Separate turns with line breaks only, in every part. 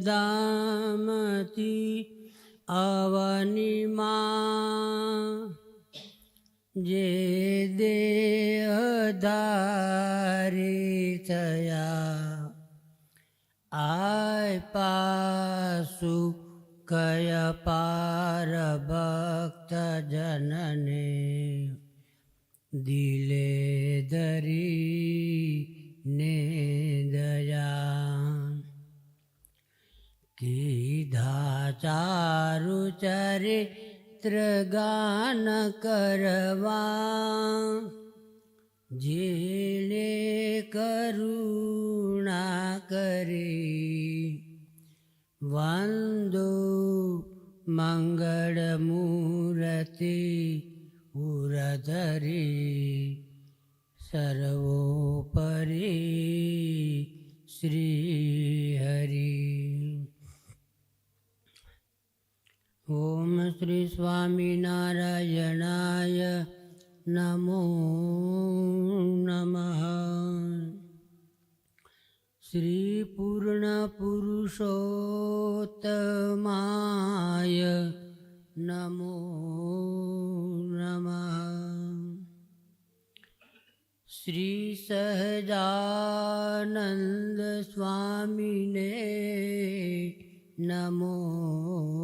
ધામથી અવનીમાં જે દેહધારી થયા આય પાસુ કય પાર ભક્ત જનને દિલે ધરી ને કીધા ચારુ ચરિત્ર ગાન કરવા. જેને કરુણા કરી વંદો મંગળ મૂર્તિ ઉરધરી સર્વોપરી શ્રી હરિ ઓમ શ્રી સ્વામિનારાયણાય નમો નમઃ શ્રી પૂર્ણ પુરુષોત્તમાય નમો નમઃ શ્રી સહજાનંદ સ્વામીને નમો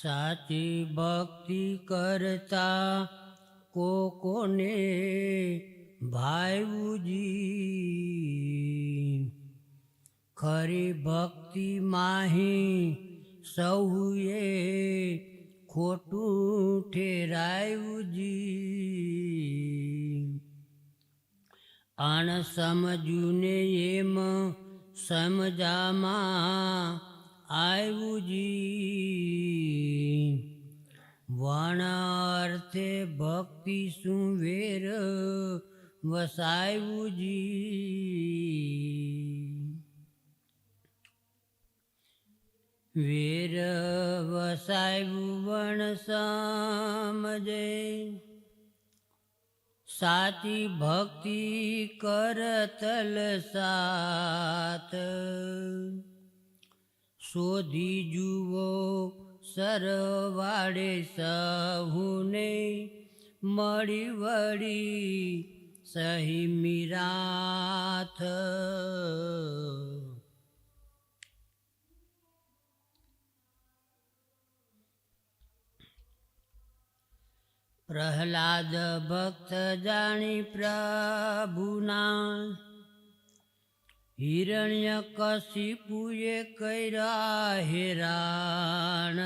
સાચી ભક્તિ કરતા કોકોને ભાઈજી ખરી ભક્તિ માહી સૌએ ખોટું ઠેરાયુજી અણ સમજુને એમ સમજામાં આવ્યુંજી જી. અર્થે ભક્તિ શું વેર વસાવ્યુંજી વેર વસાયું વણ સમજે. સાચી ભક્તિ કરતલ સાત. શોધી જુઓ સરવાડે સહુને મળી વળી સહી મીરાથ. પ્રહલાદ ભક્ત જાણી પ્રભુના હિરણ્ય કશિપુએ કર્યા હેરાણ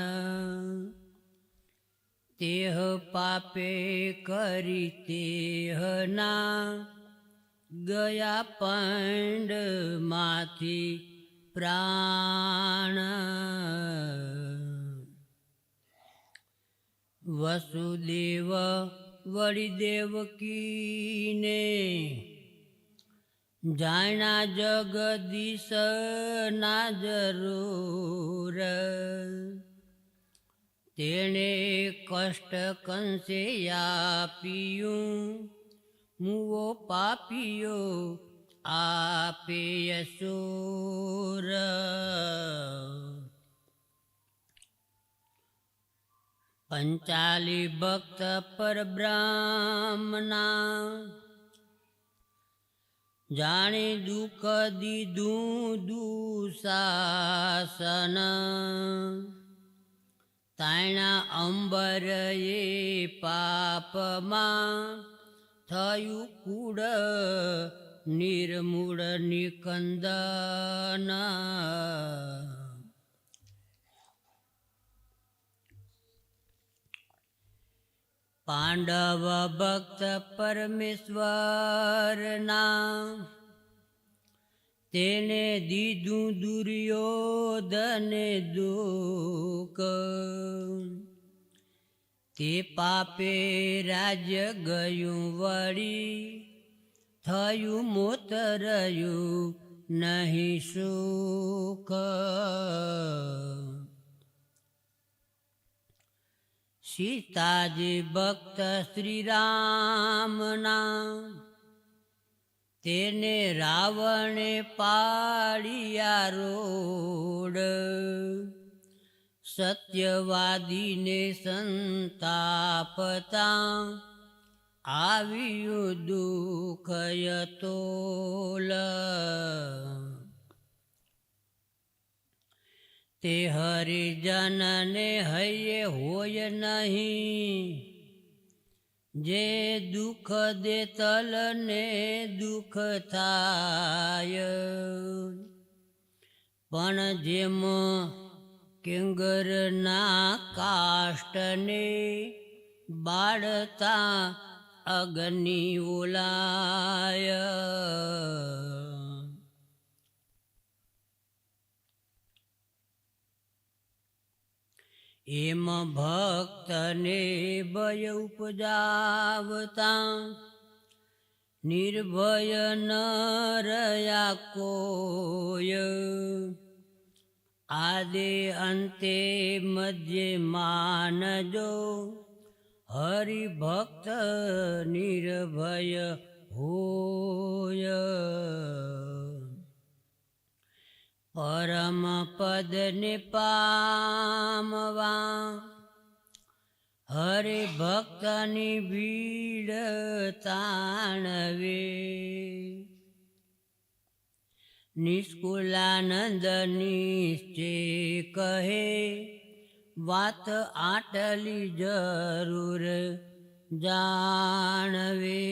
તેહ પાપે કરી તેહના ગયા પંડમાંથી પ્રાણ. વસુદેવ વળી દેવકીને જાણા જગદીશ ના જરૂર. તેણે કષ્ટ કંસે આપ્યું, મુવો પાપીઓ આપે યશોર પંચાલી ભક્ત પર બ્રાહ્મણા જાણે દુઃખ દીધું દુશાસન. તાણા અંબર એ પાપમાં થયું કુડ નિર્મૂળ નિકંદન. પાંડવ ભક્ત પરમેશ્વરના. તેને દીધું દુર્યોધને દુઃખ. તે પાપે રાજ્ય ગયું વળી, થયું મોત રહ્યું નહીં સુખ. સીતાજી ભક્ત શ્રી રામના તેને રાવણે પાડિયા રોડ. સત્યવાદીને સંતાપતા આવ્યું દુઃખય તોલ. તે હરિજનને હૈયે હોય નહીં. જે દુઃખ દે તલને દુઃખ થાય. પણ જેમ કિંગરના કાષ્ટને બાળતા અગ્નિ ઓલાય. એમ ભક્તને ભય ઉપજાવતા નિર્ભય ન રહ્યા કોય આદે અંતે મધ્ય માનજો, હરિભક્ત નિર્ભય હોય. પરમ પદને પામવા હરે ભક્તની ભીડ તાણવે. નિષ્કુલાનંદની નિશ્ચય કહે વાત આટલી જરૂર જાણવે.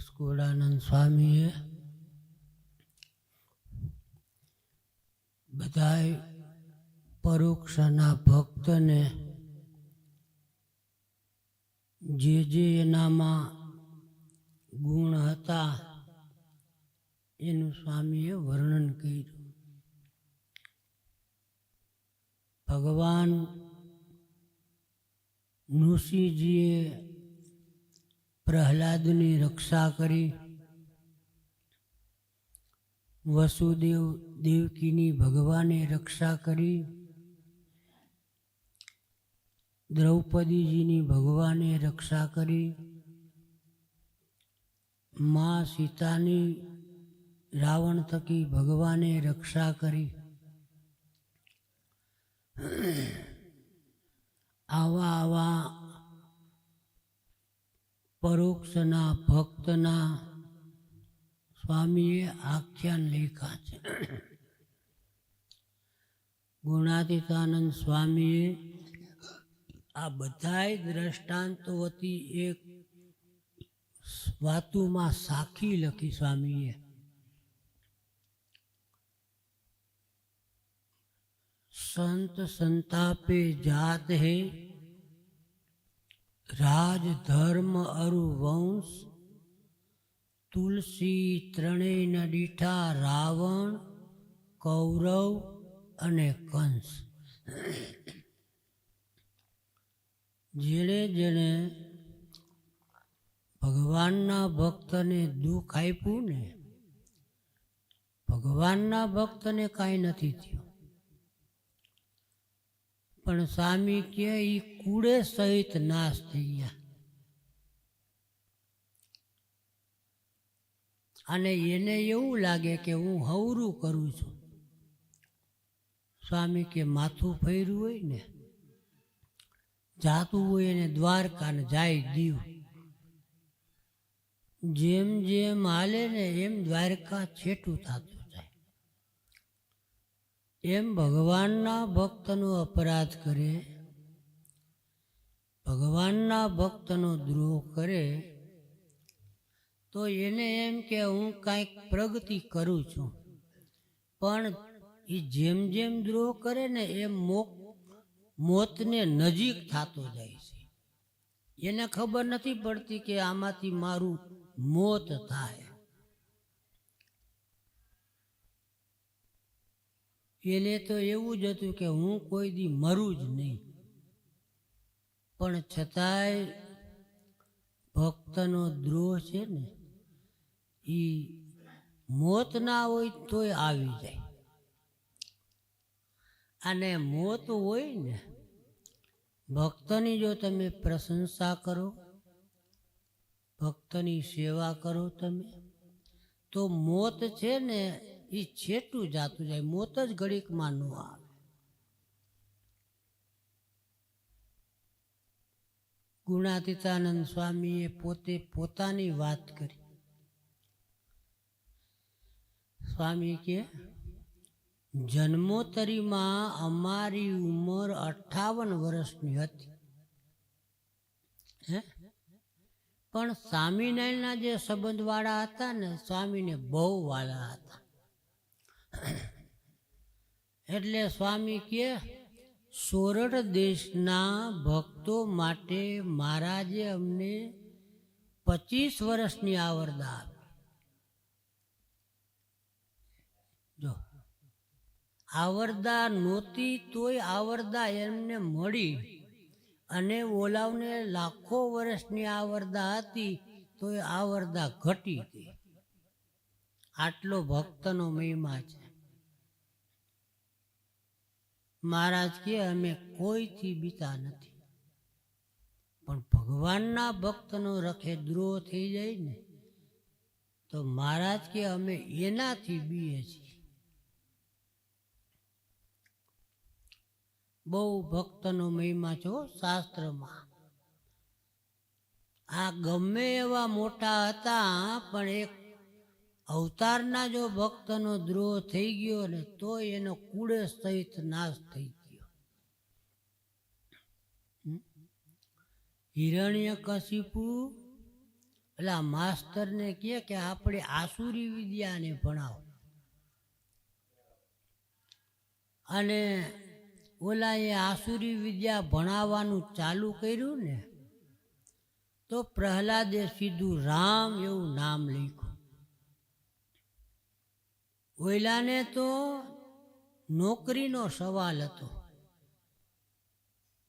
નિષ્કુળાનંદ સ્વામીએ બધાય પરોક્ષના ભક્તને જે જે એનામાં ગુણ હતા, એનું સ્વામીએ વર્ણન કર્યું. ભગવાન નૃસિંહજીએ પ્રહલાદની રક્ષા કરી. વસુદેવ દેવકીની ભગવાને રક્ષા કરી. દ્રૌપદીજીની ભગવાને રક્ષા કરી. મા સીતાની રાવણ થકી ભગવાને રક્ષા કરી. આવા આવા પરોક્ષના ભક્તના સ્વામીએ આખ્યાન લેખા છે. ગુણાતીતાનંદ સ્વામીએ આ બધાય દ્રષ્ટાંતો વતી એક વાતુમાં સાખી લખી સ્વામીએ. સંત સંતાપે જાત હે રાજ ધર્મ અરુ વંશ તુલસી ત્રણેયના દીઠા રાવણ, કૌરવ અને કંસ. જેણે જેણે ભગવાનના ભક્તને દુઃખ આપ્યું ને, ભગવાનના ભક્તને કાંઈ નથી થયું. પણ સ્વામી કે એ કુડે સહિત નાશ થઈ ગયા. અને એને એવું લાગે કે હું હવરું કરું છું. સ્વામી કે માથું ફેર્યું હોય ને, જાતું હોય એને દ્વારકા ને જાય દીવ. જેમ જેમ હાલે ને એમ દ્વારકા છેટું થતું. એમ ભગવાનના ભક્તનો અપરાધ કરે, ભગવાનના ભક્તનો દ્રોહ કરે, તો એને એમ કે હું કાંઈક પ્રગતિ કરું છું. પણ એ જેમ જેમ દ્રોહ કરે ને એમ મોક મોતને નજીક થતો જાય છે. એને ખબર નથી પડતી કે આમાંથી મારું મોત થાય. એને તો એવું જ હતું કે હું કોઈ દી મરું જ નહીં. પણ છતાંય ભક્તનો દ્રોહ છે ને એ મોત ના હોય તોય આવી જાય. અને મોત હોય ને, ભક્તની જો તમે પ્રશંસા કરો, ભક્તની સેવા કરો તમે, તો મોત છે ને એ છેટું જાતું જાય, મોત જ ઘડીકમાં ન આવે. ગુણાતીતાનંદ સ્વામીએ પોતે પોતાની વાત કરી. સ્વામી કે, જન્મોતરીમાં અમારી ઉંમર અઠાવન વર્ષની હતી. હે? પણ સ્વામિનારાયણના જે સંબંધવાળા હતા ને, સ્વામીને બહુ વાલા હતા. એટલે સ્વામી કે સોરઠ દેશના ભક્તો માટે મહારાજે અમને પચીસ વર્ષની આવરદા આપી. જો, આવરદા નહોતી તોય આવરદા એમને મળી અને ઓલાવને લાખો વર્ષની આવરદા હતી તોય આવરદા ઘટી ગઈ. આટલો ભક્તનો મહિમા છે. મહારાજ કે, અમે કોઈથી બીતા નથી. પણ ભગવાનના ભક્તનો રખે દ્રોહ થઈ જાય ને, તો મહારાજ કે, અમે એનાથી બીએ છીએ. બહુ ભક્તનો મહિમા છો શાસ્ત્રમાં. આ ગમે એવા મોટા હતા, પણ એક અવતારના જો ભક્તનો દ્રોહ થઈ ગયો ને તો એનો કુળે સહિત નાશ થઈ ગયો. હિરણ્ય કશિપુ પેલા માસ્તરને કહે કે આપણે આસુરી વિદ્યાને ભણાવો. અને ઓલા એ આસુરી વિદ્યા ભણાવવાનું ચાલુ કર્યું ને, તો પ્રહલાદે સીધું રામ એવું નામ લખ્યું. ઓયલાને તો નોકરીનો સવાલ હતો.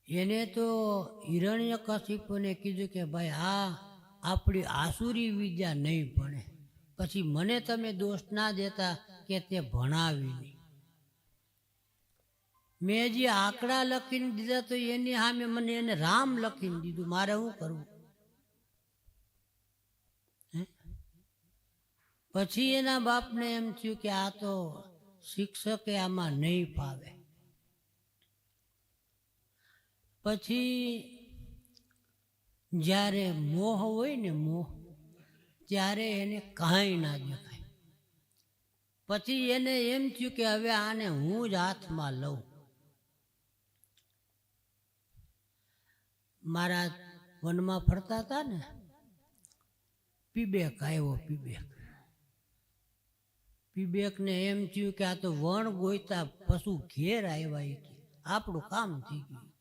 એને તો હિરણ્ય કશિપુને કીધું કે, ભાઈ, આ આપણી આસુરી વિદ્યા નહીં ભણે. પછી મને તમે દોષ ના દેતા કે તે ભણાવી નહીં. મેં જે આંકડા લખીને દીધા તો એની સામે મને એને રામ લખીને દીધું. મારે શું કરવું હે? પછી એના બાપને એમ થયું કે આ તો શિક્ષકે આમાં નહીં ફાવે. પછી જ્યારે મોહ હોય ને મોહ, ત્યારે એને કાંઈ ના દેખાય પછી એને એમ થયું કે હવે આને હું જ હાથમાં લઉં. મારા વનમાં ફરતા હતા ને, પીબેક આવ્યો પીબેક. પીબેકને એમ થયું કે આ તો વણ ગોઈતા પશુ ઘેર આવ્યા કે, આપણું કામ થઈ ગયું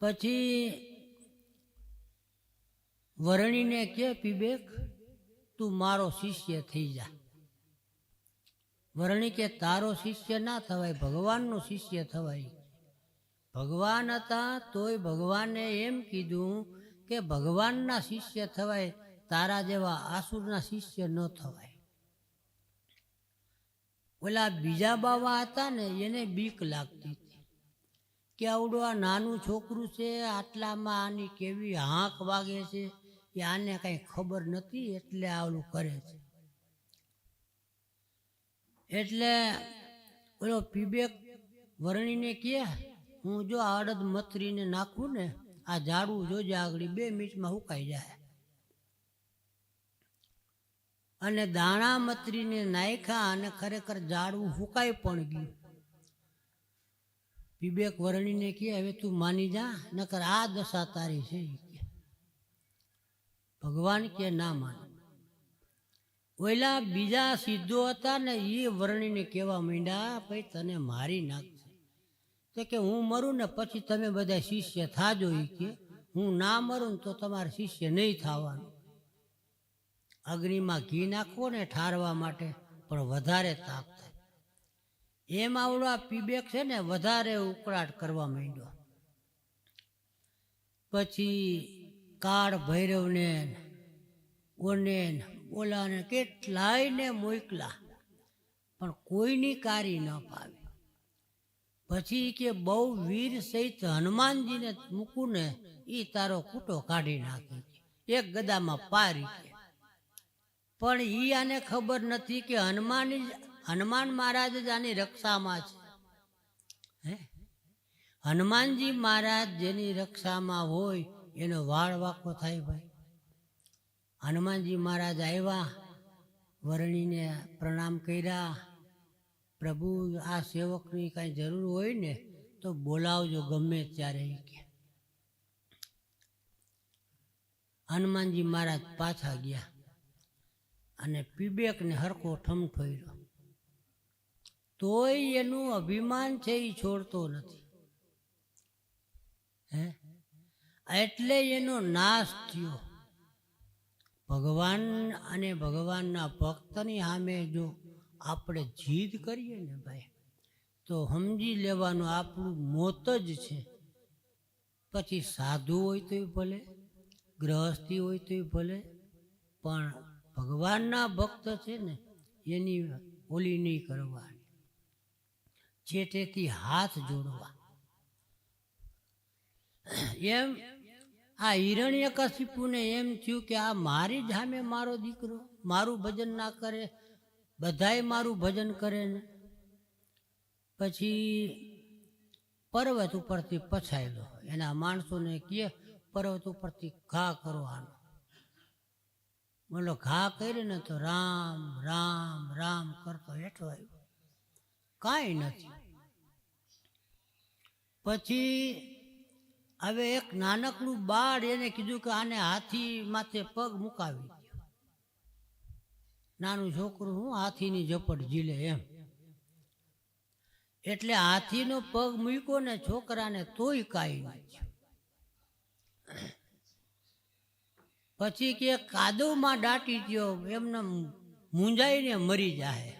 પછી વરણીને કે પીબેક તું મારો શિષ્ય થઈ જા. વરણી કે, તારો શિષ્ય ના થવાય, ભગવાનનો શિષ્ય થવાય. ભગવાન હતા તોય ભગવાને એમ કીધું કે ભગવાનના શિષ્ય થવાય તારા જેવા આસુરના શિષ્ય ન થવાય. ઓલા બીજા બાવા હતા ને, એને બીક લાગતી હતી. કે આવડું આ નાનું છોકરું છે, આટલામાં આની કેવી હાંક વાગે છે, એ આને કાંઈ ખબર નથી, એટલે આવડું કરે છે. એટલે ઓલો પીબેક વર્ણીને કહે હું જો આ અડદ મથરીને નાખું ને, આ ઝાડું જોજે આગળ બે મિનિટમાં સુકાઈ જાય. અને દાણા મત્રીને નાખ્યા અને ખરેખર ઝાડવું હુકાઈ પણ ગયું. વિવેક વરણીને કહે, હવે તું માની જા, નકર આ દશા તારી છે. ભગવાન કે ના માન. ઓલા બીજા સિદ્ધો હતા ને એ વર્ણીને કહેવા માંડ્યા, ભાઈ, તને મારી નાખશે તો કે, હું મરું ને પછી તમે બધા શિષ્ય થાજો. એ કે હું ના મરું ને તો તમારે શિષ્ય નહીં થવાનું. અગ્નિમાં ઘી નાખવો ને ઠારવા માટે, પણ વધારે તાપ થાય. એમ આવડો આ પીબેક છે ને, વધારે ઉકળાટ કરવા માંડ્યો. પછી કાળ ભૈરવને ઓને ઓલાને કેટલાય ને મોકલા, પણ કોઈની કારી ન પાવી. પછી કે બહુ વીર સહિત હનુમાનજીને મૂકું ને એ તારો કૂટો કાઢી નાખે એક ગદામાં પારી કે પણ ઈ આને ખબર નથી કે હનુમાન હનુમાન મહારાજ જ આની રક્ષામાં છે. હે? હનુમાનજી મહારાજ જેની રક્ષામાં હોય, એનો વાળ વાકો થાય ભાઈ. હનુમાનજી મહારાજ આવ્યા, વરણીને પ્રણામ કર્યા. પ્રભુ, આ સેવકની કાંઈ જરૂર હોય ને, તો બોલાવજો ગમે ત્યારે કે. હનુમાનજી મહારાજ પાછા ગયા. અને પીબેકને હરખો ઠમઠોર્યો તોય એનું અભિમાન છે એ છોડતો નથી. હે? એટલે એનો નાશ થયો. ભગવાન અને ભગવાનના ભક્તની સામે જો આપણે જીદ કરીએ ને ભાઈ, તો સમજી લેવાનું આપણું મોત જ છે. પછી સાધુ હોય તોય ભલે, ગ્રહસ્થી હોય તોય ભલે, પણ ભગવાનના ભક્ત છે ને, એની ઓલી નહીં કરવાની. જે તેથી હાથ જોડવા. એમ આ હિરણ્યકશિપુને એમ થયું કે આ મારી જ સામે મારો દીકરો, મારું ભજન ના કરે, બધાય મારું ભજન કરે ને. પછી પર્વત ઉપરથી પછાયેલો. એના માણસોને કહે, પર્વત ઉપરથી ઘા કરવાનો. બોલો ઘા કરી ને તો રામ રામ રામ કરતો હેઠો આવ્યો. કાંઈ નથી. પછી હવે એક નાનકડું બાળ એને કીધું કે આને હાથી માથે પગ મુકાવી દો. નાનું છોકરું હું હાથીની ઝપટ ઝીલે એમ. એટલે હાથીનો પગ મૂક્યો ને છોકરાને તોય કાંઈ નહીં થયું. પછી કે કાદવમાં દાટી ગયો, એમને મૂંઝાઈને મરી જાય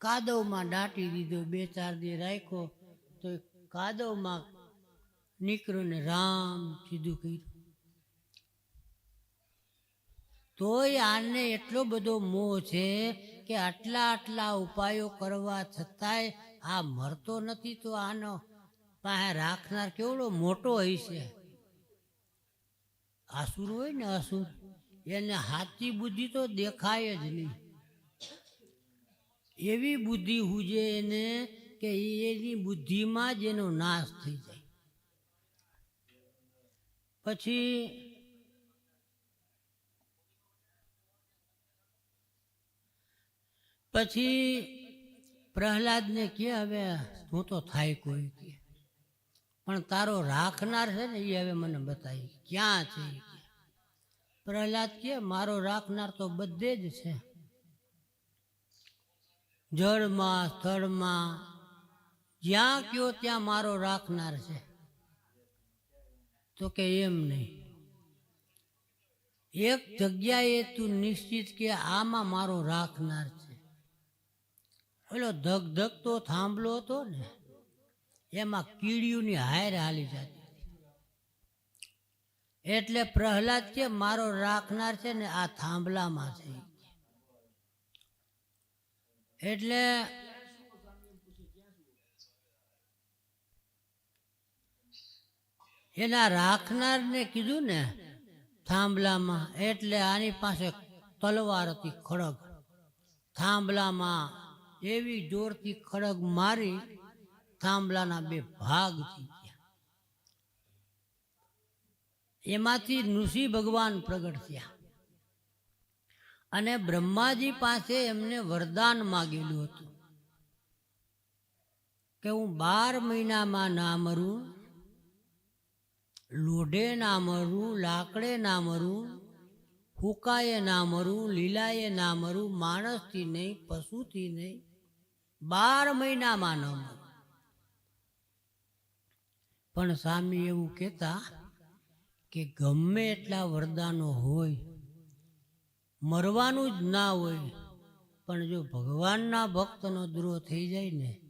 કાદવમાં દાટી દીધો, બે ચાર દી રાખ્યો, તો કાદવમાં નીકળ્યો ને રામ સીધું કર્યું. તોય આને એટલો બધો મોહ છે કે આટલા આટલા ઉપાયો કરવા છતાંય આ મરતો નથી, તો આનો પાસે રાખનાર કેવડો મોટો હશે? આસુર હોય ને આસુર, એને હાથી બુદ્ધિ તો દેખાય જ નહીં. એવી બુદ્ધિ હુજે એને કે એની બુદ્ધિમાં જ એનો નાશ થઈ જાય. પછી પછી પ્રહલાદને કે હવે હું તો થાય કોઈ. પણ તારો રાખનાર છે ને એ હવે મને બતાવી. ક્યાં છે પ્રહલાદ કે, મારો રાખનાર તો બધે જ છે. જળમાં, સ્થળમાં, જ્યાં કયો ત્યાં મારો રાખનાર છે. તો કે એમ નહીં. એક જગ્યાએ તું નિશ્ચિત કે આમાં મારો રાખનાર છે. ઓલો ધગ ધગ તો થાંભલો હતો ને એમાં કીડીઓની હાયર હાલી જતી એટલે પ્રહલાદ કે, મારો રાખનાર છે ને આ થાંભલામાં છે. એટલે એના રાખનારને કીધું ને, થાંભલામાં. એટલે આની પાસે તલવાર હતી ખડગ. થાંભલામાં એવી જોરથી ખડગ મારી થાંભલાના બે ભાગ થઈ ગયા. એમાંથી ઋષિ ભગવાન પ્રગટ થયા. અને બ્રહ્માજી પાસે એમને વરદાન માગેલું હતું કે હું બાર મહિનામાં ના મરું, લોઢે ના મરું, લાકડે ના મરું, ફૂકાએ ના મરું, લીલાએ ના મરું, માણસથી નહીં, પશુથી નહીં, બાર મહિનામાં ન મરું. પણ સ્વામી એવું કહેતા કે ગમે એટલા વરદાનો હોય, મરવાનું જ ના હોય, પણ જો ભગવાનના ભક્તનો દ્રોહ થઈ જાય ને,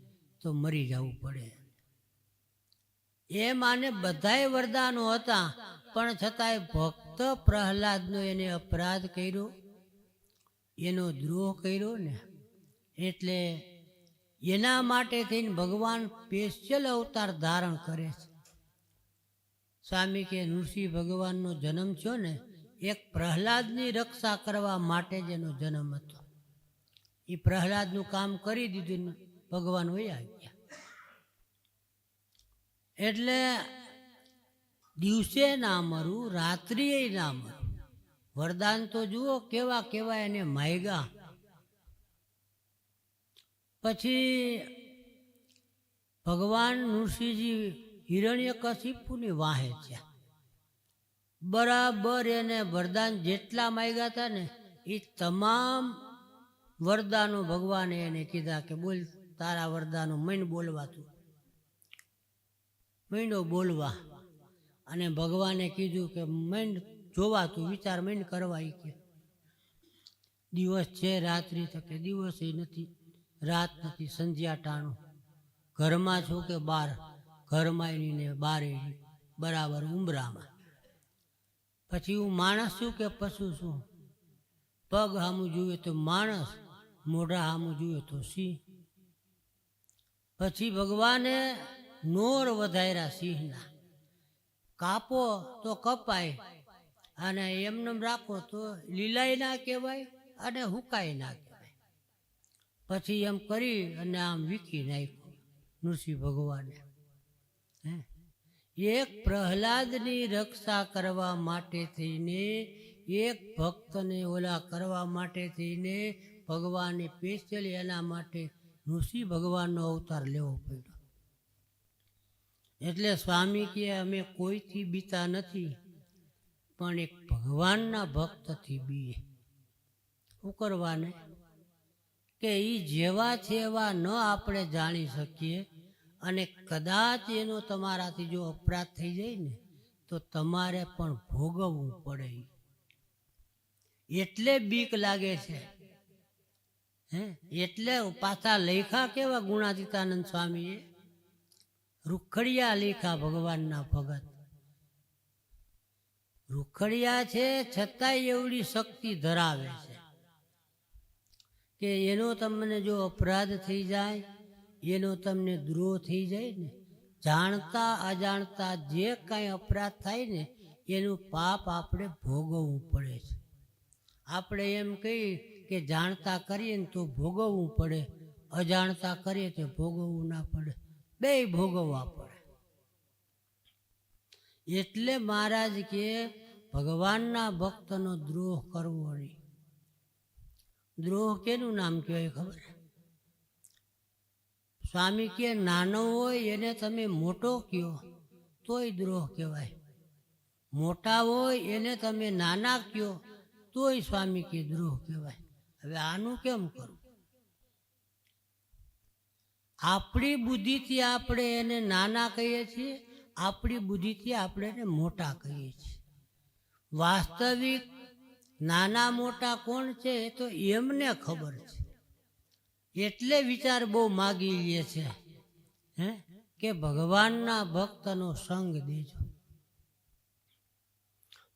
તો મરી જવું પડે. એ માને બધાય વરદાનો હતા, પણ છતાંય ભક્ત પ્રહલાદનો એને અપરાધ કર્યો, એનો દ્રોહ કર્યો ને, એટલે એના માટે થઈને ભગવાન સ્પેશિયલ અવતાર ધારણ કરે છે. સ્વામી કે નૃસિંહ ભગવાનનો જન્મ થયો ને, એક પ્રહલાદની રક્ષા કરવા માટે જ એનો જન્મ હતો. એ પ્રહલાદનું કામ કરી દીધું ભગવાન હોય ગયા એટલે દિવસે ના મરું, રાત્રિએ ના મરું. વરદાન તો જુઓ કેવા કેવા એને માયગા. પછી ભગવાન નૃસિંહજી હિરણ્ય કશિપુની વાહે છે. બરાબર એને વરદાન જેટલા માગ્યા હતા ને, એ તમામ વરદાનો ભગવાને એને કીધા કે બોલ, તારા વરદાનો મૈન બોલવા તું. મૈંડો બોલવા. અને ભગવાને કીધું કે મૈંડ જોવા તું, વિચાર મૈંડ કરવા એ કે. દિવસ છે રાત્રિ, તો કે દિવસ નથી, રાત નથી સંધ્યા ટાણું ઘરમાં છું કે બહાર ઘરમાં ને બારે બરાબર ઉંબરામાં પછી હું માણસ છું કે પશુ છું? પગ સામું જુએ તો માણસ, મોઢા સામું જુએ તો સિંહ. પછી ભગવાને નોર વધાર્યા સિંહના. કાપો તો કપાય, અને એમને રાખો તો લીલાય ના કહેવાય અને હુકાય ના કહેવાય. પછી એમ કરી અને આમ વિકી નાખ્યું નૃસિંહ ભગવાને. એક પ્રહલાદની રક્ષા કરવા માટે થઈને, એક ભક્તને ઓલા કરવા માટે થઈને ભગવાને સ્પેશિયલ એના માટે ઋષિ ભગવાનનો અવતાર લેવો પડ્યો. એટલે સ્વામી કે અમે કોઈથી બીતા નથી, પણ એક ભગવાનના ભક્તથી બીએ. શું કરવાને? કે એ જેવા છે એવા ન આપણે જાણી શકીએ. અને કદાચ એનો તમારાથી જો અપરાધ થઈ જાય ને, તો તમારે પણ ભોગવવું પડે. એટલે બીક લાગે છે. હે? એટલે પાછા લેખા કેવા ગુણાતીતાનંદ સ્વામીએ? રૂખડિયા લેખા ભગવાનના ભગત. રૂખડિયા છે, છતાંય એવડી શક્તિ ધરાવે છે. કે એનો તમને જો અપરાધ થઈ જાય એનો તમને દ્રોહ થઈ જાય ને, જાણતા અજાણતા જે કાંઈ અપરાધ થાય ને, એનું પાપ આપણે ભોગવવું પડે છે. આપણે એમ કહીએ કે જાણતા કરીએ ને તો ભોગવવું પડે, અજાણતા કરીએ તો ભોગવવું ના પડે, બે ભોગવવા પડે. એટલે મહારાજ કે ભગવાનના ભક્તનો દ્રોહ કરવો નહીં. દ્રોહ કેનું નામ કહેવાય ખબર? સ્વામી કે, નાનો હોય એને તમે મોટો કયો? તોય દ્રોહ કહેવાય. મોટા હોય એને તમે નાના કયો? તોય સ્વામી કે દ્રોહ કહેવાય. હવે આનું કેમ કરવું આપણી બુદ્ધિથી આપણે એને નાના કહીએ છીએ, આપણી બુદ્ધિથી આપણે એને મોટા કહીએ છીએ. વાસ્તવિક નાના મોટા કોણ છે એ તો એમને ખબર છે. એટલે વિચાર બહુ માગી લે છે, હે? કે ભગવાનના ભક્તનો સંગ દેજો.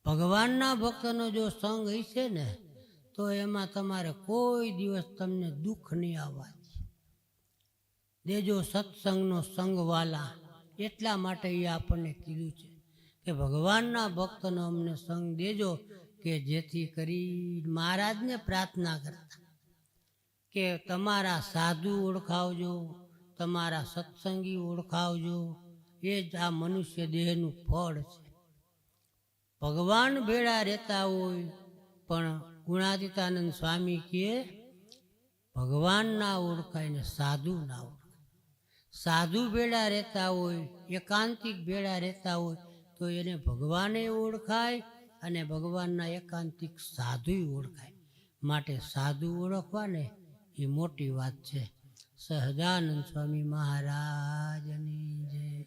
ભગવાનના ભક્તનો જો સંગ હશે ને, તો એમાં તમારે કોઈ દિવસ તમને દુઃખ નહીં આવવા દેજો સત્સંગનો સંગ વાલા એટલા માટે એ આપણને કીધું છે કે ભગવાનના ભક્તનો અમને સંગ દેજો કે જેથી કરી મહારાજને પ્રાર્થના કરતા. કે તમારા સાધુ ઓળખાવજો, તમારા સત્સંગી ઓળખાવજો, એ જ આ મનુષ્ય દેહનું ફળ છે. ભગવાન ભેળા રહેતા હોય, પણ ગુણાતીતાનંદ સ્વામી કહે ભગવાન ના ઓળખાય ને સાધુ ના ઓળખાય. સાધુ ભેળા રહેતા હોય, એકાંતિક ભેળા રહેતા હોય, તો એને ભગવાને ઓળખાય અને ભગવાનના એકાંતિક સાધુય ઓળખાય. માટે સાધુ ઓળખવાને એ મોટી વાત છે. સહજાનંદ સ્વામી મહારાજની જય.